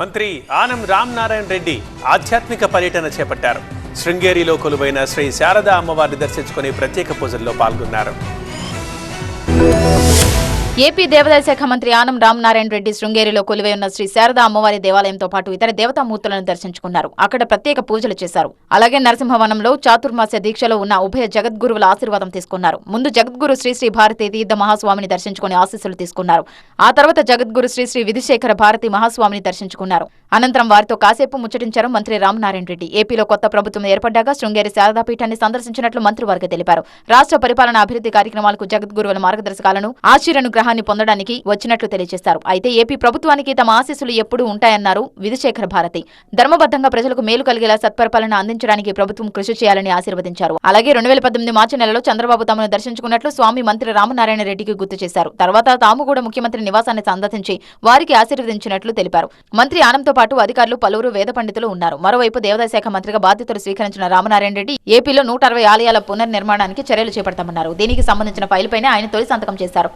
మంత్రి ఆనం రామనారాయణ రెడ్డి ఆధ్యాత్మిక పర్యటన చేపట్టారు. శృంగేరిలో కొలువైన శ్రీ శారదా అమ్మవారిని దర్శించుకుని ప్రత్యేక పూజల్లో పాల్గొన్నారు. ఏపీ దేవాదాయ శాఖ మంత్రి ఆనం రామనారాయణ రెడ్డి శృంగేరిలో కొలువై ఉన్న శ్రీ శారదా అమ్మవారి దేవాలయంతో పాటు ఇతర దేవతామూర్తులను దర్శించుకున్నారు. అక్కడ ప్రత్యేక పూజలు చేశారు. అలాగే నరసింహవనంలో చాతుర్మాస్య దీక్షలో ఉన్న ఉభయ జగద్గురువుల ఆశీర్వాదం తీసుకున్నారు. ముందు జగద్గురు శ్రీ శ్రీ భారతి తీర్థ మహాస్వామిని దర్శించుకుని ఆశీస్సులు తీసుకున్నారు. ఆ తర్వాత జగద్గురు శ్రీ శ్రీ విధిశేఖర భారతి మహాస్వామిని దర్శించుకున్నారు. అనంతరం వారితో కాసేపు ముచ్చటించారు మంత్రి రామనారాయణ రెడ్డి. ఏపీలో కొత్త ప్రభుత్వం ఏర్పడ్డాక శృంగేరి శారదాపీఠాన్ని సందర్శించినట్లు మంత్రివర్గ తెలిపారు. రాష్ట్ర పరిపాలన అభివృద్ధి కార్యక్రమాలకు జగద్గురువుల మార్గదర్శకాలను ఆశీర్వను అనుగ్రహాన్ని పొందడానికి వచ్చినట్లు తెలియజేశారు. అయితే ఏపీ ప్రభుత్వానికి తమ ఆశీస్సులు ఎప్పుడూ ఉంటాయన్నారు విధుశేఖర భారతి. ధర్మబద్ధంగా ప్రజలకు మేలు కలిగేలా సత్పరిపాలన అందించడానికి ప్రభుత్వం కృషి చేయాలని ఆశీర్వదించారు. అలాగే రెండు వేల పద్దెనిమిది మార్చి నెలలో చంద్రబాబు తమను దర్శించుకున్నట్లు స్వామి మంత్రి రామనారాయణ రెడ్డికి గుర్తు చేశారు. తర్వాత తాము కూడా ముఖ్యమంత్రి నివాసాన్ని సందర్శించి వారికి ఆశీర్వదించినట్లు తెలిపారు. మంత్రి ఆనంతో పాటు అధికారులు పలువురు వేద పండితులు ఉన్నారు. మరోవైపు దేవాదాయ శాఖ మంత్రిగా బాధ్యతలు స్వీకరించిన రామనారాయణ రెడ్డి ఏపీలో నూట అరవై ఆలయాల పునర్నిర్మాణానికి చర్యలు చేపడతామన్నారు. దీనికి సంబంధించిన ఫైల్పైనే ఆయన తొలి సంతకం చేశారు.